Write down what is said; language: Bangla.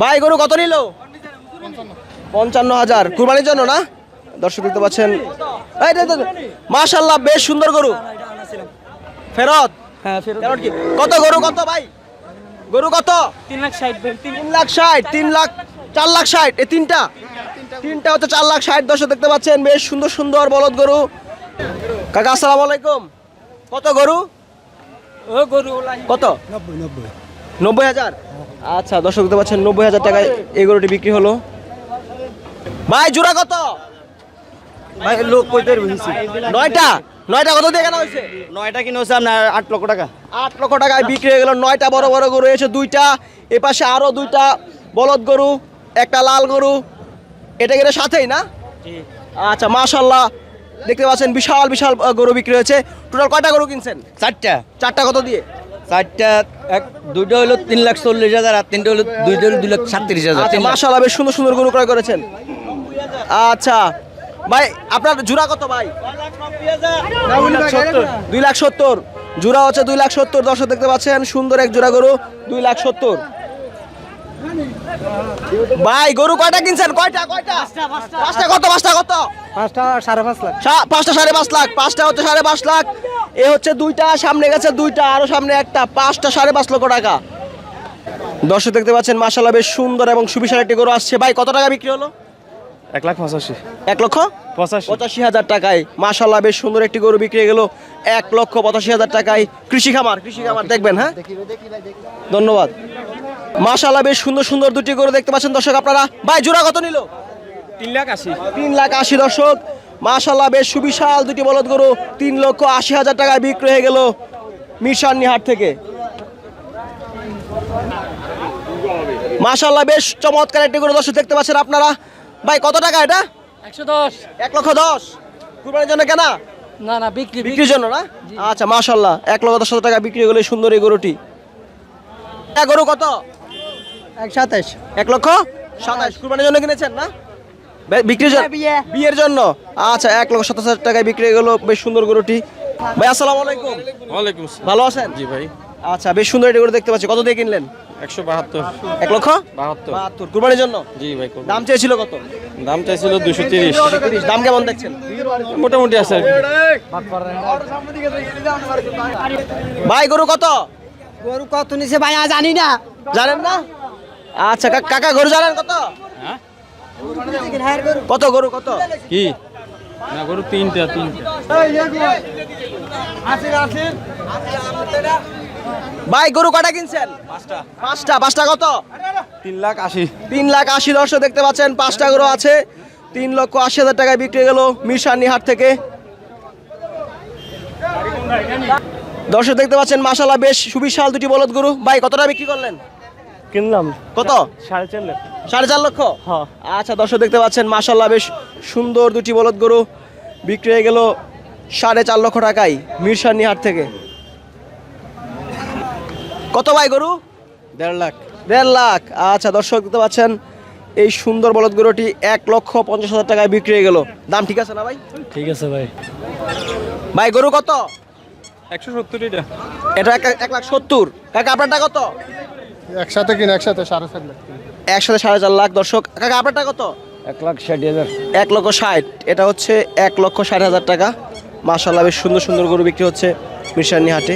ভাই গরু কত নিল? পঞ্চান্ন হাজার। কুরবানির জন্য না? দর্শক দেখতে পাচ্ছেন। মাশাল্লাহ বেশ সুন্দর গরু। ফেরত? হ্যাঁ কত গরু কত ভাই? গরু কত? তিন লাখ ষাট তিন লাখ ষাট তিন লাখ চার লাখ ষাট। এই তিনটা? তিনটা হচ্ছে চার লাখ ষাট। দর্শক দেখতে পাচ্ছেন বেশ সুন্দর সুন্দর বলদ গরু। কাকা আসসালামু আলাইকুম। কত গরু? ও গরু কত? নব্বই হাজার। আচ্ছা দর্শক দেখতে পাচ্ছেন নব্বই হাজার টাকায় এই গরুটি বিক্রি হলো। ভাই জোড়া কত? ভাই লোক কইতে হইছে নয়টা? নয়টা কত দিয়ে কেনা হয়েছে? নয়টা কিনে হচ্ছে আপনার আট লক্ষ টাকা। আট লক্ষ টাকায় বিক্রি হয়ে গেল। নয়টা বড় বড় গরু এসে দুইটা এ পাশে আরও দুইটা বলদ গরু একটা লাল গরু। এটা গেলে সাথেই না? আচ্ছা মাশাল্লাহ দেখতে পাচ্ছেন বিশাল বিশাল গরু বিক্রি হয়েছে। টোটাল কয়টা গরু কিনছেন? চারটা। চারটা কত দিয়ে? চারটা এক দুইটা হলো তিন লাখ চল্লিশ হাজার আর তিনটা হলো দুইটা হলো দুই লাখ সাতত্রিশ হাজার। আচ্ছা মাশাল্লাহ বেশ সুন্দর সুন্দর গরু ক্রয় করেছেন। আচ্ছা ভাই আপনার জোড়া কত ভাই? দুই লাখ সত্তর। জোড়া হচ্ছে দুই লাখ সত্তর। দর্শক দেখতে পাচ্ছেন সুন্দর এক জোড়া গরু দুই লাখ সত্তর। ভাই গরু কয়টা কিনছেন? কয়টা কয়টা? পাঁচটা কত পাঁচটা কত? পাঁচটা সাড়ে পাঁচ লাখ। সা- পাঁচটা সাড়ে পাঁচ লাখ পাঁচটা হচ্ছে সাড়ে পাঁচ লাখ। এ হচ্ছে দুইটা সামনে গেছে দুইটা আরও সামনে একটা পাঁচটা সাড়ে পাঁচ লক্ষ টাকা। দর্শক দেখতে পাচ্ছেন মাসাল্লাহ বেশ সুন্দর এবং সুবিশাল একটি গরু আসছে। ভাই কত টাকা বিক্রি হলো? এক লাখ পঁচাশি। এক লক্ষ? পঁচাশি। পঁচাশি হাজার টাকায়। মাসাল্লাহ বেশ সুন্দর একটি গরু বিক্রি হয়ে গেল। এক লক্ষ পঁচাশি হাজার টাকায়। কৃষি খামার কৃষি খামার দেখবেন হ্যাঁ? ধন্যবাদ। মাসাল্লাহ বেশ সুন্দর সুন্দর দুটি গরু দেখতে পাচ্ছেন দর্শক আপনারা। ভাই জোড়া কত নিল? তিন লাখ আশি। তিন লাখ আশি দর্শক। মাশাল্লাহ বেশ সুবিশাল দুটি বলদ গরু। তিন লক্ষ আশি হাজার টাকায় বিক্রি হয়ে গেল মিরসান্নি হাট থেকে। মাশাল্লাহ বেশ চমৎকার একটি গরু দর্শক দেখতে পাচ্ছেন আপনারা। ভাই কত টাকা এটা? একশো দশ। এক লক্ষ দশ। কুরবানির জন্য কেনা? না না বিক্রি বিক্রির জন্য না? আচ্ছা মাশাল্লাহ এক লক্ষ দশ হাজার টাকা বিক্রি হয়ে গেল সুন্দর এই গরুটি। এক গরু কত? এক সাতাশ। এক লক্ষ সাতাশ। কুরবানির জন্য কিনেছেন না? বিক্রির জন্য বিয়ের জন্য? আচ্ছা এক লক্ষ সাতাশ হাজার টাকায় বিক্রি হয়ে গেল বেশ সুন্দর গরুটি। ভাই আসসালামু আলাইকুম। ওয়ালাইকুম ভালো আছেন? জি ভাই। আচ্ছা বেশ সুন্দর একটি গরু দেখতে পাচ্ছি। কত দিয়ে কিনলেন? একশো বাহাত্তর। এক লক্ষ বাহাত্তর। বাহাত্তর। কুরবানির জন্য? জি ভাই। দাম চেয়েছিল কত? দাম চাইছিল দুশো তিরিশ। তিরিশ দাম কেমন দেখছেন? মোটামুটি আছে ভাই গরু কত? গরু কত নিছে ভাই জানি না। জানেন না? আচ্ছা কাকা গরু জানেন কত? কত গরু কত? কি? না গরু তিনটা তিনটা। ভাই গরু কটা কিনছেন? পাঁচটা। পাঁচটা কত? তিন লাখ আশি। তিন লাখ আশি দর্শক দেখতে পাচ্ছেন পাঁচটা গরু আছে। তিন লক্ষ আশি হাজার টাকায় বিক্রি হয়ে গেল মিরসানি হাট থেকে। দর্শক দেখতে পাচ্ছেন মাসাল্লাহ বেশ সুবিশাল দুটি বলদ গরু। ভাই কতটা বিক্রি করলেন? কিনলাম। কত? সাড়ে চার লাখ। সাড়ে চার লক্ষ? হ্যাঁ। আচ্ছা দর্শক দেখতে পাচ্ছেন মাসাল্লাহ বেশ সুন্দর দুটি বলদ গরু বিক্রি হয়ে গেল সাড়ে চার লক্ষ টাকায় মিরসানি হাট থেকে। কত ভাই গরু? দেড় লাখ। দেড় লাখ। আচ্ছা দর্শক দেখতে পাচ্ছেন এই সুন্দর বলদ গরুটি এক লক্ষ পঞ্চাশ হাজার টাকায় বিক্রি হয়ে গেল। দাম ঠিক আছে না ভাই? ঠিক আছে ভাই। ভাই গরু কত? একশো সত্তর এটা। এটা এক এক লাখ সত্তর। কাকা আপনারটা কত? একসাথে কিনে একসাথে সাড়ে চার লাখ একসাথে সাড়ে চার লাখ দর্শক। কাকা আপনারটা কত? এক লাখ ষাট হাজার। এক লক্ষ ষাট। এটা হচ্ছে এক লক্ষ ষাট হাজার টাকা। মাশাল্লাহ বেশ সুন্দর সুন্দর গরু বিক্রি হচ্ছে মিরসানি হাটে।